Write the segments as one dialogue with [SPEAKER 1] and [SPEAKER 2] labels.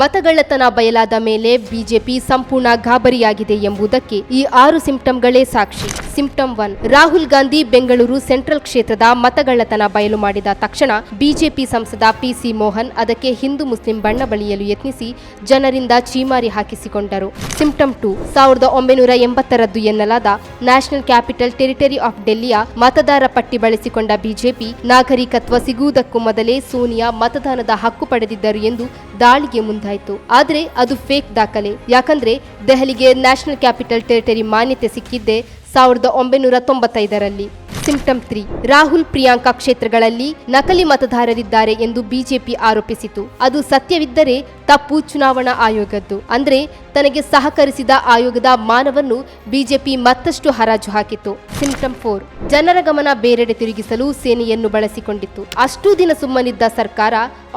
[SPEAKER 1] ಮತಗಳ್ಳತನ ಬಯಲಾದ ಮೇಲೆ ಬಿಜೆಪಿ ಸಂಪೂರ್ಣ ಗಾಬರಿಯಾಗಿದೆ ಎಂಬುದಕ್ಕೆ ಈ ಆರು ಸಿಂಪ್ಟಮ್ಗಳೇ ಸಾಕ್ಷಿ. Symptom one, Rahul Gandhi Bengaluru central ಕ್ಷೇತ್ರದ ಮತಗಳ್ಳತನ ಬಯಲು ಮಾಡಿದ ತಕ್ಷಣ ಬಿಜೆಪಿ ಸಂಸದ ಪಿಸಿ ಮೋಹನ್ ಅದಕ್ಕೆ ಹಿಂದೂ ಮುಸ್ಲಿಂ ಬಣ್ಣ ಬಳಿಯಲು ಯತ್ನಿಸಿ ಜನರಿಂದ ಚೀಮಾರಿ ಹಾಕಿಸಿಕೊಂಡರು. ಸಿಂಪ್ಟಮ್ ಟು, ಸಾವಿರದ ಒಂಬೈನೂರ ಎಂಬತ್ತರದ್ದು ಎನ್ನಲಾದ ನ್ಯಾಷನಲ್ ಕ್ಯಾಪಿಟಲ್ ಟೆರಿಟರಿ ಆಫ್ ಡೆಲ್ಲಿಯ ಮತದಾರ ಪಟ್ಟಿ ಬಳಸಿಕೊಂಡ ಬಿಜೆಪಿ ನಾಗರಿಕತ್ವ ಸಿಗುವುದಕ್ಕೂ ಮೊದಲೇ ಸೋನಿಯಾ ಮತದಾನದ ಹಕ್ಕು ಪಡೆದಿದ್ದರು ಎಂದು ದಾಳಿಗೆ ಮುಂದಾಯಿತು ಆದರೆ ಅದು ಫೇಕ್ ದಾಖಲೆ. ಯಾಕಂದ್ರೆ ದೆಹಲಿಗೆ ನ್ಯಾಷನಲ್ ಕ್ಯಾಪಿಟಲ್ ಟೆರಿಟರಿ ಮಾನ್ಯತೆ ಸಿಕ್ಕಿದ್ದೆ ಸಾವಿರದ ಒಂಬೈನೂರ ತೊಂಬತ್ತೈದರಲ್ಲಿ. Symptom three. ರಾಹುಲ್ ಪ್ರಿಯಾಂಕಾ ಕ್ಷೇತ್ರಗಳಲ್ಲಿ ನಕಲಿ ಮತದಾರರಿದ್ದಾರೆ ಎಂದು ಬಿಜೆಪಿ ಆರೋಪಿಸಿತು. ಅದು ಸತ್ಯವಿದ್ದರೆ ತಪ್ಪು ಚುನಾವಣಾ ಆಯೋಗದ್ದು. ಅಂದ್ರೆ ತನಗೆ ಸಹಕರಿಸಿದ ಆಯೋಗದ ಮಾನವನ್ನು ಬಿಜೆಪಿ ಮತ್ತಷ್ಟು ಹರಾಜು ಹಾಕಿತು ಸಿಂಪ್ಟಮ್ ಫೋರ್. ಜನರ ಗಮನ ಬೇರೆಡೆ ತಿರುಗಿಸಲು ಸೇನೆಯನ್ನು ಬಳಸಿಕೊಂಡಿತ್ತು. ಅಷ್ಟೂ ದಿನ ಸುಮ್ಮನಿದ್ದ ಸರ್ಕಾರ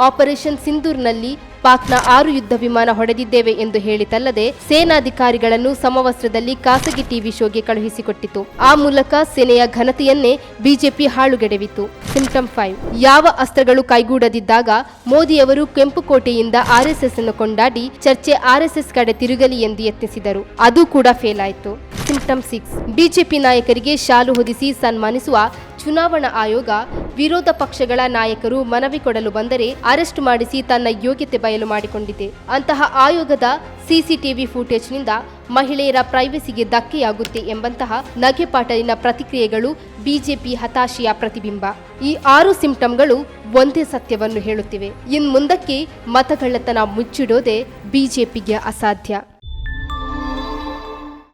[SPEAKER 1] ಆಪರೇಷನ್ ಸಿಂಧೂರ್ನಲ್ಲಿ ಪಾಕ್ನ ಆರು ಯುದ್ಧ ವಿಮಾನ ಹೊಡೆದಿದ್ದೇವೆ ಎಂದು ಹೇಳಿತಲ್ಲದೆ ಸೇನಾಧಿಕಾರಿಗಳನ್ನು ಸಮವಸ್ತ್ರದಲ್ಲಿ ಖಾಸಗಿ ಟಿವಿ ಶೋಗೆ ಕಳುಹಿಸಿಕೊಟ್ಟಿತು. ಆ ಮೂಲಕ ಸೇನೆಯ ಘನತೆಯನ್ನೇ ಬಿಜೆಪಿ ಹಾಳುಗೆಡವಿತು ಸಿಂಪ್ಟಮ್ ಫೈವ್. ಯಾವ ಅಸ್ತ್ರಗಳು ಕೈಗೂಡದಿದ್ದಾಗ ಮೋದಿಯವರು ಕೆಂಪುಕೋಟೆಯಿಂದ ಆರ್ಎಸ್ಎಸ್ ಅನ್ನು ಕೊಂಡಾಡಿ ಚರ್ಚೆ ಆರ್ಎಸ್ಎಸ್ ಕಡೆ ತಿರುಗಲಿ ಎಂದು ಯತ್ನಿಸಿದರು. ಅದು ಕೂಡ ಫೇಲ್ ಆಯಿತು. Symptom six. ಬಿಜೆಪಿ ನಾಯಕರಿಗೆ ಶಾಲು ಹೊದಿಸಿ ಸನ್ಮಾನಿಸುವ ಚುನಾವಣಾ ಆಯೋಗ ವಿರೋಧ ಪಕ್ಷಗಳ ನಾಯಕರು ಮನವಿ ಕೊಡಲು ಬಂದರೆ ಅರೆಸ್ಟ್ ಮಾಡಿಸಿ ತನ್ನ ಯೋಗ್ಯತೆ ಬಯಲು ಮಾಡಿಕೊಂಡಿದೆ. ಅಂತಹ ಆಯೋಗದ ಸಿಸಿಟಿವಿ ಫುಟೇಜ್ನಿಂದ ಮಹಿಳೆಯರ ಪ್ರೈವಸಿಗೆ ಧಕ್ಕೆಯಾಗುತ್ತೆ ಎಂಬಂತಹ ನಗೆಪಾಟಲಿನ ಪ್ರತಿಕ್ರಿಯೆಗಳು ಬಿಜೆಪಿ ಹತಾಶೆಯ ಪ್ರತಿಬಿಂಬ. ಈ ಆರು ಸಿಂಪ್ಟಮ್ಗಳು ಒಂದೇ ಸತ್ಯವನ್ನು ಹೇಳುತ್ತಿವೆ. ಇನ್ ಮುಂದಕ್ಕೆ ಮತಗಳ್ಳತನ ಮುಚ್ಚಿಡೋದೇ ಬಿಜೆಪಿಗೆ ಅಸಾಧ್ಯ.